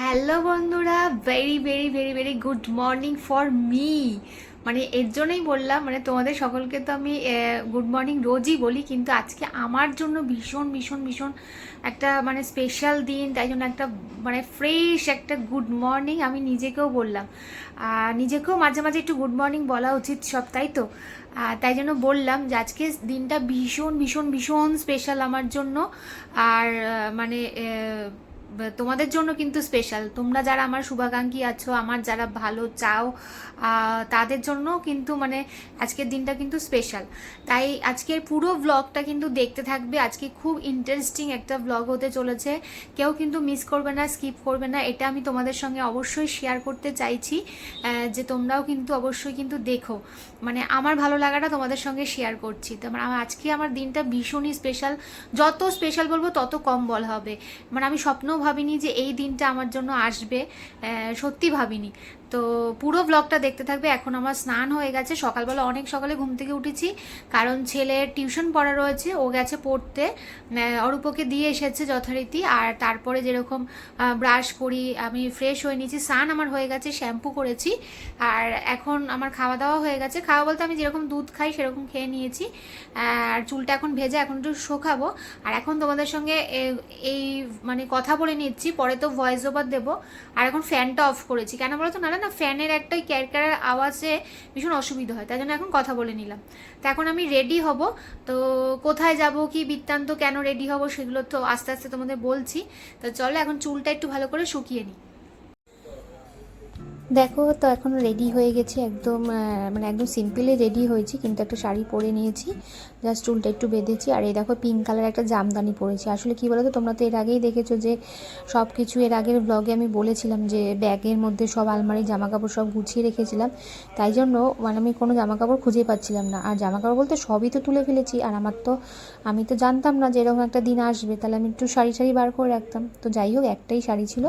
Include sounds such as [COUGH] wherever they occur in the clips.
Hello বন্ধুরা। Very very very very good morning for me মানে এর জন্যই বললাম মানে তোমাদের সকলকে তো আমি গুড মর্নিং রোজই বলি, কিন্তু আজকে আমার জন্য ভীষণ ভীষণ ভীষণ একটা মানে স্পেশাল দিন, তাই জন্য একটা মানে ফ্রেশ একটা গুড মর্নিং আমি নিজেকেও বললাম। নিজেকেও মাঝে মাঝে একটু গুড মর্নিং বলা উচিত সব, তাই তো? তাই জন্য বললাম যে আজকে দিনটা ভীষণ ভীষণ ভীষণ স্পেশাল আমার জন্য। আর মানে তোমাদের জন্য কিন্তু স্পেশাল তোমরা যারা আমার শুভাকাঙ্ক্ষী আছো, আমার যারা ভালো চাও তাদের জন্য কিন্তু মানে আজকের দিনটা কিন্তু স্পেশাল তাই আজকের পুরো ব্লগটা কিন্তু দেখতে থাকবে। আজকে খুব ইন্টারেস্টিং একটা ব্লগ হতে চলেছে। কেউ কিন্তু মিস করবে না স্কিপ করবে না। এটা আমি তোমাদের সঙ্গে অবশ্যই শেয়ার করতে চাইছি যে তোমরাও কিন্তু অবশ্যই কিন্তু দেখো। মানে আমার ভালো লাগাটা তোমাদের সঙ্গে শেয়ার করছি। তো আমার আমার- আজকে আমার দিনটা ভীষণই স্পেশাল যত স্পেশাল বলব, তত কম বলা হবে। মানে আমি স্বপ্নও ভাবিনি যে এই দিনটা আমার জন্য আসবে সত্যি ভাবিনি। তো পুরো ব্লগটা দেখতে থাকবে, এখন আমার স্নান হয়ে গেছে, সকালবেলা অনেক সকালে ঘুম থেকে উঠেছি, কারণ ছেলের টিউশন পড়া রয়েছে, ও গেছে পড়তে অরূপকে দিয়ে এসেছে যথারীতি, আর তারপরে যেরকম ব্রাশ করি, আমি ফ্রেশ হয়ে নিয়েছি, স্নান আমার হয়ে গেছে শ্যাম্পু করেছি, আর এখন আমার খাওয়া দাওয়া হয়ে গেছে, খাওয়া বলতে আমি যেরকম দুধ খাই সেরকম খেয়ে নিয়েছি, আর চুলটা এখন ভেজে এখন একটু শোকাবো, আর এখন তোমাদের সঙ্গে এই মানে কথা বলে নিচ্ছি, পরে তো ভয়েস ওভার দেবো। আর এখন ফ্যানটা অফ করেছি। কেন বলো তো নাহলে না ফ্যানের একটা ক্যারক্যারের আওয়াজে ভীষণ অসুবিধা হয়। তাই জন্য এখন কথা বলে নিলাম। তো এখন আমি রেডি হব। তো কোথায় যাব, কি বৃত্তান্ত, কেন রেডি হব, সেগুলো তো আস্তে আস্তে তোমাদের বলছি। তো চলো এখন চুলটা একটু ভালো করে শুকিয়ে নিই। দেখো, তো এখন রেডি হয়ে গেছি। একদম মানে একদম সিম্পলি রেডি হয়েছি, কিন্তু একটা শাড়ি পরে নিয়েছি। জাস্ট চুলটা একটু বেঁধেছি, আর এই দেখো পিঙ্ক কালার একটা জামদানি পরেছি। আসলে কি বলতো, তোমরা তো এর আগেই দেখেছ যে সব কিছু এর আগের ব্লগে আমি বলেছিলাম যে ব্যাগের মধ্যে সব আলমারি জামা কাপড় সব গুছিয়ে রেখেছিলাম। তাই জন্য মানে আমি কোনো জামা কাপড় খুঁজে পাচ্ছিলাম না। আর জামা কাপড় বলতে সবই তো তুলে ফেলেছি, আর আমার তো, আমি তো জানতাম না যে এরকম একটা দিন আসবে। তাহলে আমি একটু শাড়ি শাড়ি বার করে রাখতাম। তো যাই হোক, একটাই শাড়ি ছিল।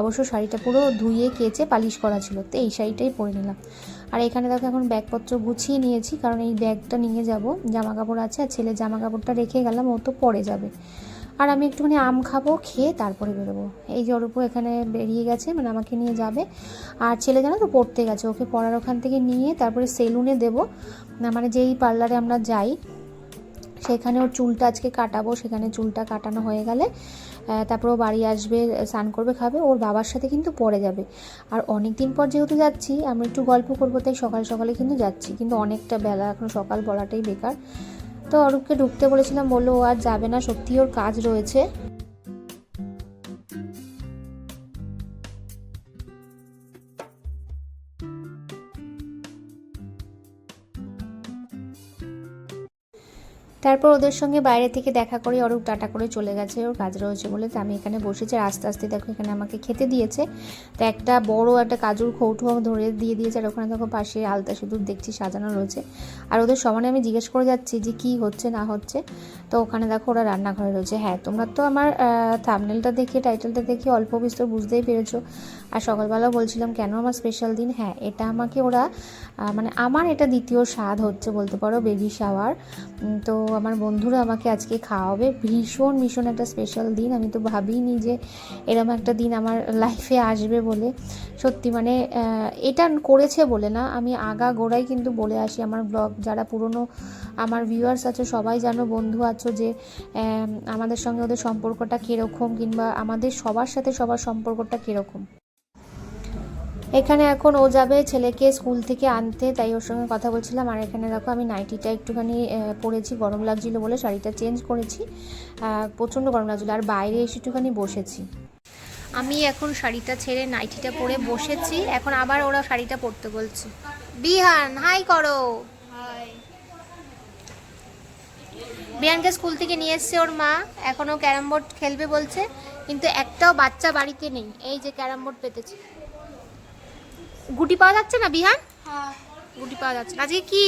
অবশ্য শাড়িটা পুরো ধুয়ে, কেচে, পালিশ করা ছিল। তো এই শাড়িটাই পরে নিলাম। আর এখানে দেখো এখন ব্যাগপত্র গুছিয়ে নিয়েছি, কারণ এই ব্যাগটা নিয়ে যাব জামা কাপড় আছে আর ছেলে জামা কাপড়টা রেখে গেলাম, ও তো পরে যাবে। আর আমি একটুখানি আম খাব, খেয়ে তারপরে বেরোবো। এই যে এখানে বেরিয়ে গেছে মানে আমাকে নিয়ে যাবে। আর ছেলে জানো তো পড়তে গেছে, ওকে পড়ার ওখান থেকে নিয়ে তারপরে সেলুনে দেবো। মানে যেই পার্লারে আমরা যাই, সেখানে ওর চুলটা আজকে কাটাবো, সেখানে চুলটা কাটানো হয়ে গেলে। আহ, তারপর ও বাড়ি আসবে স্নান করবে খাবে ওর বাবার সাথে কিন্তু পরে যাবে। আর অনেক দিন পর যেহেতু যাচ্ছি আমরা একটু গল্প করব তাই সকাল সকালে কিন্তু যাচ্ছি। কিন্তু অনেকটা বেলা এখন সকাল বলাটাই বেকার। তো অরূপকে ঢুকতে বলেছিলাম বলল ও আর যাবে না সত্যি ওর কাজ রয়েছে। তারপর ওদের সঙ্গে বাইরে থেকে দেখা করে অরূপ টাটা করে চলে গেছে, ওর কাজ রয়েছে বলে তো আমি এখানে বসেছি আস্তে আস্তে দেখো এখানে আমাকে খেতে দিয়েছে। তো একটা বড় একটা কাজুর কৌটো ধরে দিয়ে দিয়েছে আর ওখানে দেখো পাশে আলতা সিঁদুর দেখছি সাজানো রয়েছে। আর ওদের সমানে আমি জিজ্ঞেস করে যাচ্ছি যে কি হচ্ছে, না হচ্ছে। তো ওখানে দেখো ওরা রান্নাঘরে রয়েছে। হ্যাঁ তোমরা তো আমার থামনেলটা দেখে টাইটেলটা দেখে অল্প বিস্তর বুঝতেই পেরেছ। আর সকালবেলা বলছিলাম, কেন আমার স্পেশাল দিন? হ্যাঁ এটা আমাকে ওরা মানে আমার এটা দ্বিতীয় স্বাদ হচ্ছে বলতে পারো বেবি শাওয়ার তো আমার বন্ধুরা আমাকে আজকে খাওয়াবে। ভীষণ ভীষণ একটা স্পেশাল দিন। আমি তো ভাবিনি যে এরকম একটা দিন আমার লাইফে আসবে বলে। সত্যি মানে এটা করেছে বলে না। আমি আগা গোড়াই কিন্তু বলে আসি আমার ব্লগ যারা পুরনো আমার ভিউয়ার্স আছো, সবাই জানো, বন্ধু আছো যে আমাদের সঙ্গে ওদের সম্পর্কটা কীরকম কিংবা আমাদের সবার সাথে সবার সম্পর্কটা কীরকম। এখানে এখন ও যাবে ছেলেকে স্কুল থেকে আনতে, তাই ওর সঙ্গে কথা বলছিলাম। আর এখানে দেখো আমি নাইটিটা একটুখানি পরেছি, গরম লাগছিল বলে শাড়িটা চেঞ্জ করেছি। প্রচণ্ড গরম লাগছিল। আর বাইরে এসে একটুখানি বসেছি। আমি এখন শাড়িটা ছেড়ে নাইটিটা পরে বসেছি। এখন আবার ওরা শাড়িটা পরতে বলছে। বিহান, হাই করো। বিহানকে স্কুল থেকে নিয়ে এসছে ওর মা। এখনও ক্যারাম বোর্ড খেলবে বলছে। কিন্তু একটাও বাচ্চা বাড়িতে নেই। এই যে ক্যারাম বোর্ড পেতেছে। গুটি পাওয়া যাচ্ছে না বিহান? হ্যাঁ। গুটি পাওয়া যাচ্ছে না। আজকে কি?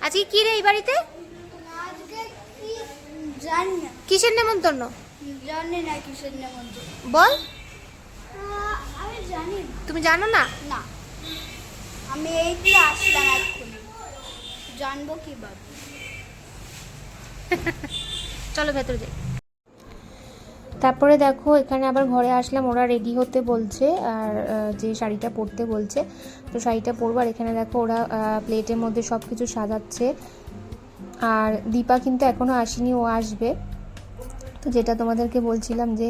আজকে কি রে এই বাড়িতে? কিসের নেমন্তন্ন? জানি না কিসের নেমন্ত্রণ বল। আমি জানি তুমি জানো না? না। আমি এই তো আসলাম এক্ষুনি। জানব কীভাবে। [LAUGHS] চলো ভেতরে যাই। তারপরে দেখো, এখানে আবার ঘরে আসলাম, ওরা রেডি হতে বলছে আর যে শাড়িটা পরতে বলছে। তো শাড়িটা পরবো আর এখানে দেখো, ওরা প্লেটের মধ্যে সব কিছু সাজাচ্ছে। আর দীপা কিন্তু এখনও আসেনি, ও আসবে। তো যেটা তোমাদেরকে বলছিলাম যে,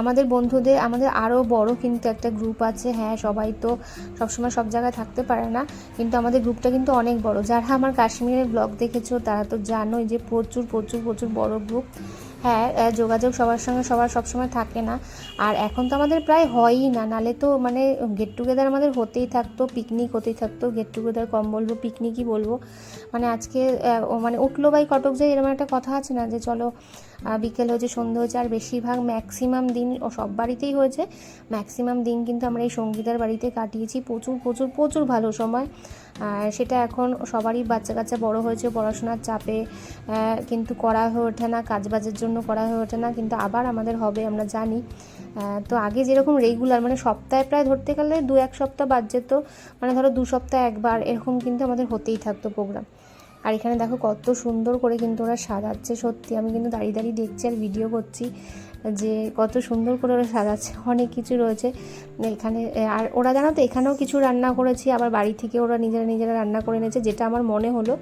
আমাদের বন্ধুদের, আমাদের আরও বড় কিন্তু একটা গ্রুপ আছে। হ্যাঁ সবাই তো সবসময় সব জায়গায় থাকতে পারে না, কিন্তু আমাদের গ্রুপটা কিন্তু অনেক বড়। যারা আমার কাশ্মীরের ব্লগ দেখেছ, তারা তো জানোই যে প্রচুর প্রচুর প্রচুর বড় গ্রুপ হ্যাঁ যোগাযোগ সবার সঙ্গে সবার সবসময় থাকে না। আর এখন তো আমাদের প্রায় হয়ই না, নালে তো মানে গেট টুগেদার আমাদের হতেই থাকতো পিকনিক হতেই থাকতো গেট টুগেদার কম বলব পিকনিকই বলব। মানে আজকে মানে উঠল বাই কটক যায় এরকম একটা কথা আছে না যে, চলো বিকেল হয়েছে সন্ধ্যে হয়েছে, আর বেশিরভাগ ম্যাক্সিমাম দিন সব বাড়িতেই হয়েছে। ম্যাক্সিমাম দিন কিন্তু আমরা এই সঙ্গীতার বাড়িতে কাটিয়েছি। প্রচুর প্রচুর প্রচুর ভালো সময়। সেটা এখন সবারই বাচ্চা কাচ্চা বড় হয়েছে, পড়াশোনার চাপে কিন্তু করা হয়ে ওঠে না, কাজবাজের জন্য করা হয়ে ওঠে না, কিন্তু আবার আমাদের হবে, আমরা জানি। তো আগে যেরকম রেগুলার মানে সপ্তাহে প্রায় ধরতে গেলে দু এক সপ্তাহ বাদ যেত মানে ধরো দু সপ্তাহ একবার, এরকম কিন্তু আমাদের হতেই থাকতো প্রোগ্রাম আর এখানে দেখো কত সুন্দর করে কিন্তু ওরা সাজাচ্ছে। সত্যি আমি কিন্তু দাঁড়িয়ে দাঁড়িয়ে দেখছি আর ভিডিও করছি যে কত সুন্দর করে ওরা সাজাচ্ছে। অনেক কিছু রয়েছে। এখানে আর ওরা জানো তো, এখানেও কিছু রান্না করেছি। আবার বাড়ি থেকে ওরা নিজেরা নিজেরা রান্না করে এনেছে। যেটা আমার মনে হলো,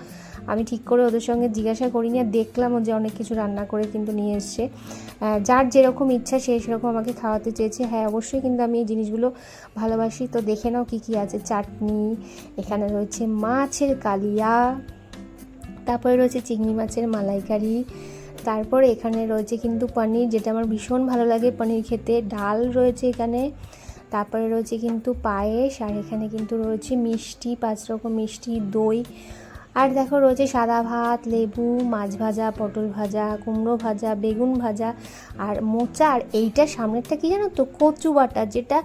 আমি ঠিক করে ওদের সঙ্গে জিজ্ঞাসা করিনি আর দেখলামও যে অনেক কিছু রান্না করে কিন্তু নিয়ে এসছে। যার যেরকম ইচ্ছা সে সেরকম আমাকে খাওয়াতে চেয়েছে। হ্যাঁ অবশ্যই কিন্তু আমি এই জিনিসগুলো ভালোবাসি। তো দেখে নাও কী কী আছে। চাটনি, এখানে রয়েছে মাছের কালিয়া তারপরে রয়েছে চিংড়ি মাছের মালাইকারি। তারপর এখানে রয়েছে কিন্তু পনির, যেটা আমার ভীষণ ভালো লাগে পনির খেতে। ডাল রয়েছে এখানে, তারপরে রয়েছে কিন্তু পায়েস, আর এখানে কিন্তু রয়েছে মিষ্টি, পাঁচ রকম মিষ্টি, দই। আর দেখো রয়েছে সাদা ভাত, লেবু, মাছ ভাজা, পটল ভাজা, কুমড়ো ভাজা, বেগুন ভাজা, আর মোচা। আর এইটা সামনেরটা কি জানো তো? কচু বাটা, যেটা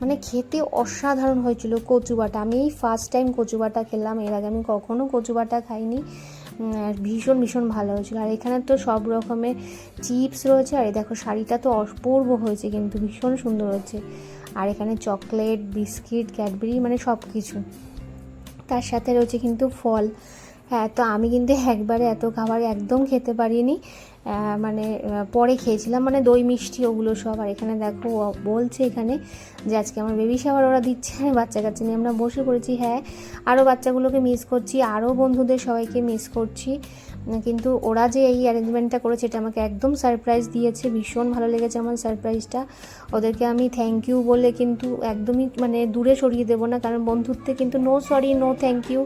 মানে খেতে অসাধারণ হয়েছিল কচু বাটা। আমি এই ফার্স্ট টাইম কচু বাটা খেলাম, এর আগে আমি কখনও কচু বাটা খাইনি। ভীষণ ভীষণ ভালো হয়েছিলো। আর এখানে তো সব রকমের চিপস রয়েছে, আর এই দেখো শাড়িটা তো অপূর্ব হয়েছে কিন্তু, ভীষণ সুন্দর হচ্ছে। আর এখানে চকলেট, বিস্কিট, ক্যাডবেরি মানে সব কিছু তার সাথে রয়েছে কিন্তু ফল। হ্যাঁ তো আমি কিন্তু একবারে এত খাবার একদম খেতে পারিনি। মানে পরে খেয়েছিলাম মানে দই মিষ্টি ওগুলো সব। আর এখানে দেখো বলছে এখানে যে আজকে আমার বেবি শাওয়ার ওরা দিচ্ছে। আর বাচ্চা কাচ্চা নিয়ে আমরা বসে পড়েছি। হ্যাঁ আরও বাচ্চাগুলোকে মিস করছি আরও বন্ধুদের সবাইকে মিস করছি। কিন্তু ওরা যে এই অ্যারেঞ্জমেন্টটা করেছে এটা আমাকে একদম সারপ্রাইজ দিয়েছে। ভীষণ ভালো লেগেছে আমার সারপ্রাইজটা ওদেরকে আমি থ্যাংক ইউ বলে কিন্তু একদমই মানে দূরে সরিয়ে দেবো না। কারণ বন্ধুত্বে কিন্তু no sorry no thank you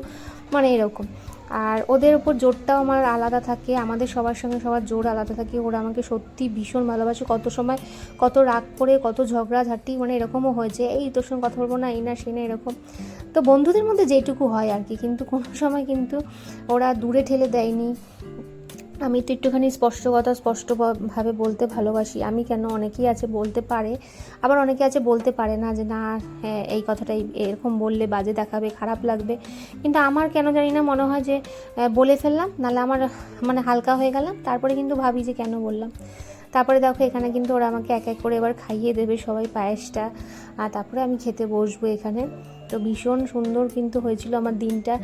মানে এরকম। আর ওদের উপর জোরটাও আমার আলাদা থাকে, আমাদের সবার সঙ্গে সবার জোর আলাদা থাকে। ওরা আমাকে সত্যি ভীষণ ভালোবাসে, কত সময় কত রাগ করে, কত ঝগড়াঝাটি মানে এরকমও হয়েছে এই তোর সঙ্গে কথা বলব না, এই না, সে না, এরকম। তো বন্ধুদের মধ্যে যেটুকু হয় আর কি, কিন্তু কোনো সময় কিন্তু ওরা দূরে ঠেলে দেয়নি। আমি তো একটুখানি স্পষ্ট কথা স্পষ্টভাবে বলতে ভালোবাসি। আমি কেন অনেকেই আছে বলতে পারে, আবার অনেকে আছে বলতে পারে না যে, না হ্যাঁ এই কথাটাই এরকম বললে বাজে দেখাবে, খারাপ লাগবে। কিন্তু আমার কেন জানি না মনে হয় যে বলে ফেললাম, নাহলে আমার মানে হালকা হয়ে গেলাম, তারপরে কিন্তু ভাবি যে কেন বললাম। তারপরে দেখো, এখানে কিন্তু ওরা আমাকে এক এক করে এবার খাইয়ে দেবে সবাই পায়েসটা। আর তারপরে আমি খেতে বসবো এখানে। তো ভীষণ সুন্দর কিন্তু হয়েছিল আমার দিনটা।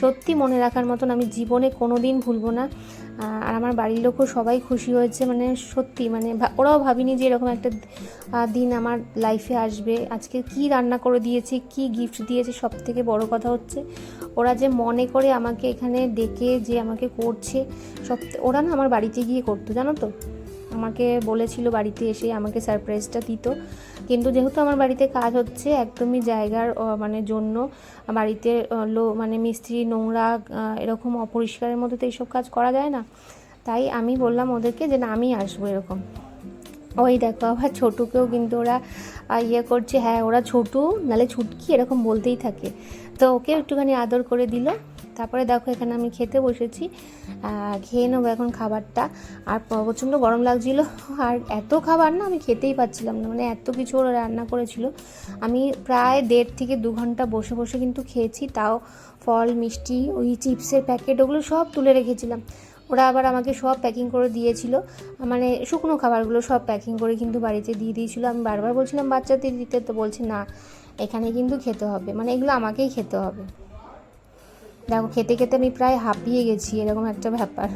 সত্যি মনে রাখার মতন আমি জীবনে কোনো দিন ভুলবো না। আর আমার বাড়ির লোকও সবাই খুশি হয়েছে মানে সত্যি মানে ওরাও ভাবিনি যে এরকম একটা দিন আমার লাইফে আসবে। আজকে কি রান্না করে দিয়েছে, কি গিফট দিয়েছে সব থেকে বড় কথা হচ্ছে, ওরা যে মনে করে আমাকে এখানে ডেকে যে আমাকে করছে, সব, ওরা না আমার বাড়িতে গিয়ে করতো, জানো তো? আমাকে বলেছিল বাড়িতে এসে আমাকে সারপ্রাইজটা দিত। কিন্তু যেহেতু আমার বাড়িতে কাজ হচ্ছে একদমই জায়গার মানে জন্য বাড়িতে লো মানে মিস্ত্রি, নোংরা এরকম অপরিষ্কারের মধ্যে তো এইসব কাজ করা যায় না। তাই আমি বললাম ওদেরকে যে না, আমি আসব এরকম। ওই দেখো আবার ছোটুকেও কিন্তু ওরা ইয়ে করছে হ্যাঁ ওরা ছোটু, নালে ছুটকি এরকম বলতেই থাকে। তো ওকে একটুখানি আদর করে দিল। তারপরে দেখো এখানে আমি খেতে বসেছি। খেয়ে নেব এখন খাবারটা। আর প্রচণ্ড গরম লাগছিল। আর এত খাবার না আমি খেতেই পাচ্ছিলাম না। মানে এত কিছু ওরা রান্না করেছিল। আমি প্রায় দেড় থেকে দু ঘণ্টা বসে বসে কিন্তু খেয়েছি। তাও ফল, মিষ্টি, ওই চিপসের প্যাকেট, ওগুলো সব তুলে রেখেছিলাম। ওরা আবার আমাকে সব প্যাকিং করে দিয়েছিল। মানে শুকনো খাবারগুলো সব প্যাকিং করে কিন্তু বাড়িতে দিয়ে দিয়েছিল। আমি বারবার বলছিলাম, বাচ্চাদের দিতে? তো বলছে, না, এখানে কিন্তু খেতে হবে। মানে এগুলো আমাকেই খেতে হবে। দেখো খেতে খেতে আমি প্রায় হাঁপিয়ে গেছি এরকম একটা ব্যাপার।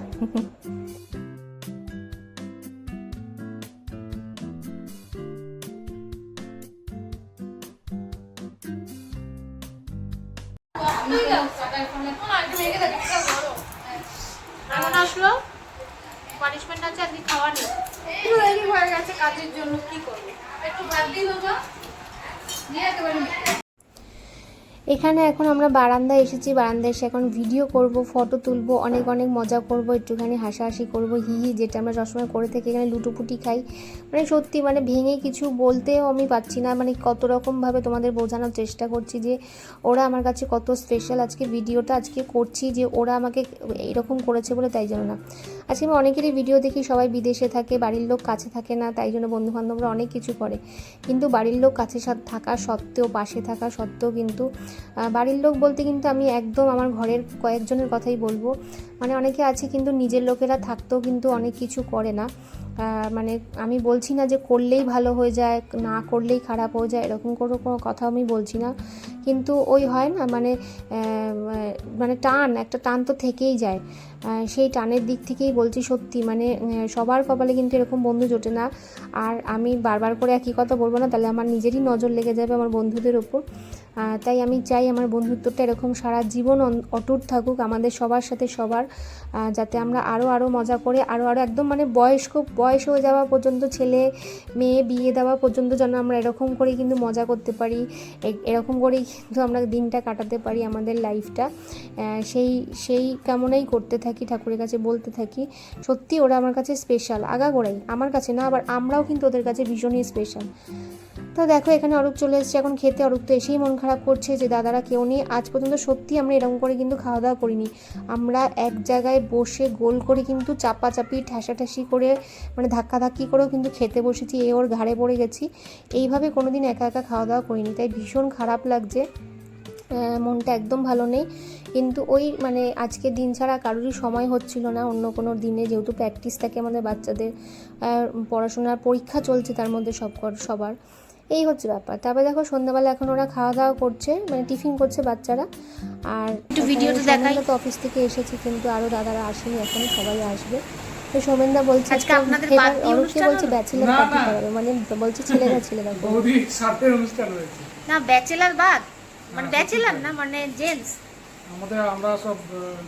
কেমন আসলো? জন্য কি করব? একটু বাদ দিয়ে দেবো। নিয়ে এখানে এখন আমরা বারান্দায় এসেছি, বারান্দায় এসে এখন ভিডিও করব ফটো তুলবো, অনেক অনেক মজা করব, একটুখানি হাসাহাসি করব, হি হি, যেটা আমরা সবসময় করে থাকি এখানে লুটোপুটি খাই। মানে সত্যি মানে ভেঙে কিছু বলতেও আমি পাচ্ছি না মানে কত রকমভাবে তোমাদের বোঝানোর চেষ্টা করছি যে ওরা আমার কাছে কত স্পেশাল আজকে ভিডিওটা আজকে করছি যে ওরা আমাকে এরকম করেছে বলে তাই জন্য না। আজকে আমি অনেকেরই ভিডিও দেখি, সবাই বিদেশে থাকে, বাড়ির লোক কাছে থাকে না, তাই জন্য বন্ধুবান্ধবরা অনেক কিছু করে। কিন্তু বাড়ির লোক কাছে থাকা সত্ত্বেও, পাশে থাকা সত্ত্বেও কিন্তু বাড়ির লোক বলতে কিন্তু আমি একদম আমার ঘরের কয়েকজনের কথাই বলব। মানে অনেকে আছে কিন্তু নিজের লোকেরা থাকতেও কিন্তু অনেক কিছু করে না। মানে আমি বলছি না যে করলেই ভালো হয়ে যায়, না করলেই খারাপ হয়ে যায়, এরকম কোনো কোনো কথা আমি বলছি না। কিন্তু ওই হয় না মানে মানে টান, একটা টান তো থেকেই যায়। সেই টানের দিক থেকেই বলছি সত্যি মানে সবার কপালে কিন্তু এরকম বন্ধু জোটে না। আর আমি বারবার করে একই কথা বলব না, তাহলে আমার নিজেরই নজর লেগে যাবে আমার বন্ধুদের ওপর। তাই আমি চাই আমার বন্ধুত্বটা এরকম সারা জীবন অটুট থাকুক, আমাদের সবার সাথে সবার যাতে আমরা আরও আরও মজা করে আরও আরও একদম মানে বয়স্ক, বয়স হয়ে যাওয়া পর্যন্ত, ছেলে, মেয়ে বিয়ে দেওয়া পর্যন্ত যেন আমরা এরকম করেই কিন্তু মজা করতে পারি এরকম করেই কিন্তু আমরা দিনটা কাটাতে পারি আমাদের লাইফটা। সেই সেই কামনাই করতে থাকি, ঠাকুরের কাছে বলতে থাকি, সত্যি ওরা আমার কাছে স্পেশাল আগাগোড়াই আমার কাছে না, আবার আমরাও কিন্তু ওদের কাছে ভীষণই স্পেশাল তো দেখো, এখানে অরূপ চলে এসেছে। এখন খেতে অরূপ তো এসেই মন খারাপ করছে যে, দাদারা কেউ নেই। আজ পর্যন্ত সত্যি আমরা এরকম করে কিন্তু খাওয়া দাওয়া করিনি। আমরা এক জায়গায় বসে গোল করে কিন্তু চাপাচাপি ঠ্যাসাঠাসি করে মানে ধাক্কাধাক্কি করেও কিন্তু খেতে বসেছি। এ ওর ঘাড়ে পড়ে গেছি। এইভাবে কোনোদিন একা একা খাওয়া দাওয়া করিনি। তাই ভীষণ খারাপ লাগছে। মনটা একদম ভালো নেই। কিন্তু ওই মানে আজকে দিন ছাড়া কারোরই সময় হচ্ছিল না। অন্য কোনো দিনে যেহেতু প্র্যাকটিস থাকে আমাদের বাচ্চাদের। পড়াশোনার পরীক্ষা চলছে তার মধ্যে সব সবার। এই হচ্ছে ব্যাপার। তারপরে দেখো সন্ধ্যাবেলা এখন ওরা খাওয়া দাওয়া করছে মানে টিফিন করছে বাচ্চারা। আর একটু ভিডিওটা দেখাই। তো অফিস থেকে এসেছে কিন্তু আরও দাদারা আসেনি এখনই সবাই আসবে। তো সোমেনদা বলছে আজকে আপনাদের অরূপকে অনুষ্ঠান বলছে ব্যাচেলার পার্টি না। করাবে। মানে বলছে ছেলেরা ছেলেরা অনুষ্ঠান রয়েছে না ব্যাচেলার বাদ। মানে হ্যাঁ, ব্যাচেলার না মানে জেন্টস আমাদের আমরা সব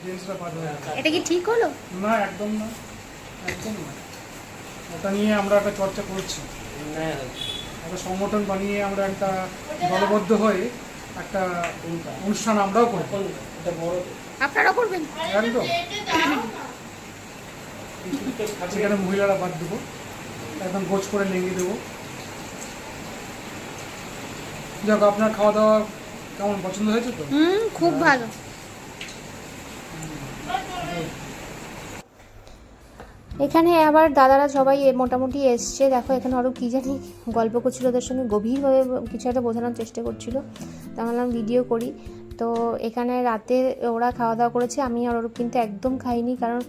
জেন্টসরা বাদ হয়ে এটা কি ঠিক হলো? না একদম না। একদম না। ওটা নিয়ে আমরা একটা চর্চা করছি। একটা সংগঠন বানিয়ে আমরা একটা দলবদ্ধ হয়ে একটা অনুষ্ঠান আমরাও করব। আপনারা করবেন? একদম। সেখানে মহিলারা বাদ দেবো। একদম গোছ করে লেগে দেবো। যাক আপনার খাওয়া দাওয়া কেমন? পছন্দ হয়েছে তো? হুম খুব ভালো। এখানে আবার দাদারা সবাই মোটামুটি এসছে। দেখো, এখানে আরও কী জানি গল্প করছিল ওদের সঙ্গে। গভীরভাবে কিছু একটা বোঝানোর চেষ্টা করছিল। তা ভাবলাম ভিডিও করি। তো এখানে রাতে ওরা খাওয়া দাওয়া করেছে। আমি আর ওরূপ কিন্তু একদম খাইনি, কারণ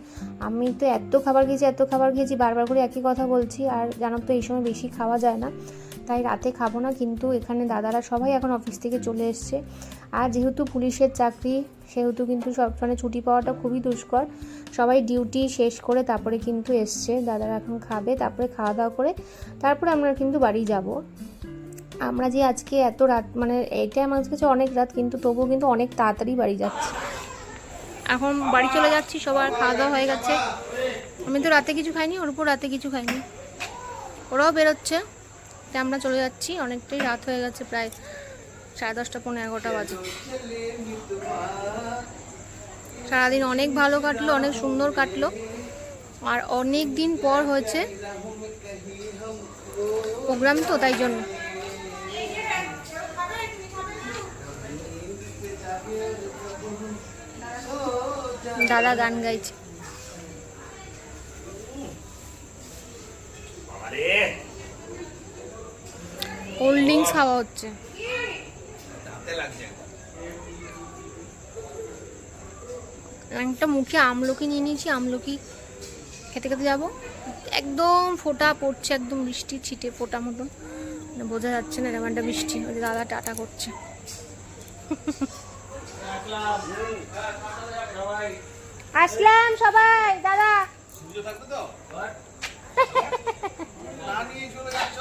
আমি তো এত খাবার খেয়েছি, এত খাবার খেয়েছি, বারবার করে একই কথা বলছি। আর জানো তো, এই সময় বেশি খাওয়া যায় না। তাই রাতে খাব না, কিন্তু এখানে দাদারা সবাই এখন অফিস থেকে চলে এসছে। আর যেহেতু পুলিশের চাকরি, সেহেতু কিন্তু সব মানে ছুটি পাওয়াটা খুবই দুষ্কর। সবাই ডিউটি শেষ করে তারপরে কিন্তু এসছে, দাদারা এখন খাবে, তারপরে খাওয়া দাওয়া করে তারপরে আমরা কিন্তু বাড়ি যাব। আমরা যে আজকে এত রাত মানে এটা আমার কাছে অনেক রাত, কিন্তু তবুও কিন্তু অনেক তাড়াতাড়ি বাড়ি যাচ্ছি। এখন বাড়ি চলে যাচ্ছি, সবার খাওয়া দাওয়া হয়ে গেছে। আমি তো রাতে কিছু খাইনি, ওর উপর রাতে কিছু খাইনি। ওরাও বেরোচ্ছে। তাই আমরা চলে যাচ্ছি, অনেকটাই রাত হয়ে গেছে, প্রায় সাড়ে দশটা পনেরো এগারোটা বাজে। সারাদিন অনেক ভালো কাটলো, অনেক সুন্দর কাটলো, আর অনেক দিন পর হয়েছে প্রোগ্রাম তো, তাই জন্য। দাদা গান গাইছে। কোল্ড ড্রিঙ্কস খাওয়া হচ্ছে। একটা মুখে আমলকি নিয়ে নিয়েছি আমলকি খেতে খেতে যাব। একদম ফোঁটা পড়ছে একদম বৃষ্টি ছিটে ফোঁটা মতন। মানে বোঝা যাচ্ছে না এরকম একটা বৃষ্টি। ওই যে দাদা টাটা করছে। আসলাম সবাই দাদা।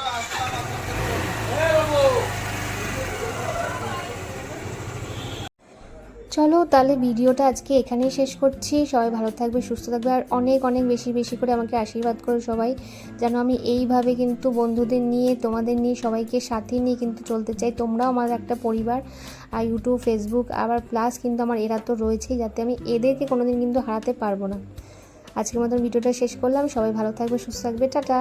[LAUGHS] চলো, তাহলে ভিডিওটা আজকে এখানেই শেষ করছি। সবাই ভালো থাকবে, সুস্থ থাকবে, আর অনেক অনেক বেশি বেশি করে আমাকে আশীর্বাদ করো সবাই, যেন আমি এইভাবে কিন্তু বন্ধুদের নিয়ে, তোমাদের নিয়ে, সবাইকে সাথে নিয়ে কিন্তু চলতে চাই। তোমরাও আমার একটা পরিবার, আর ইউটিউব ফেসবুক আবার প্লাস কিন্তু আমার এরা তো রয়েছেই, যাতে আমি এদেরকে কোনোদিন কিন্তু হারাতে পারব না। আজকের মতন ভিডিওটা শেষ করলাম। সবাই ভালো থাকবে, সুস্থ থাকবে। টাটা!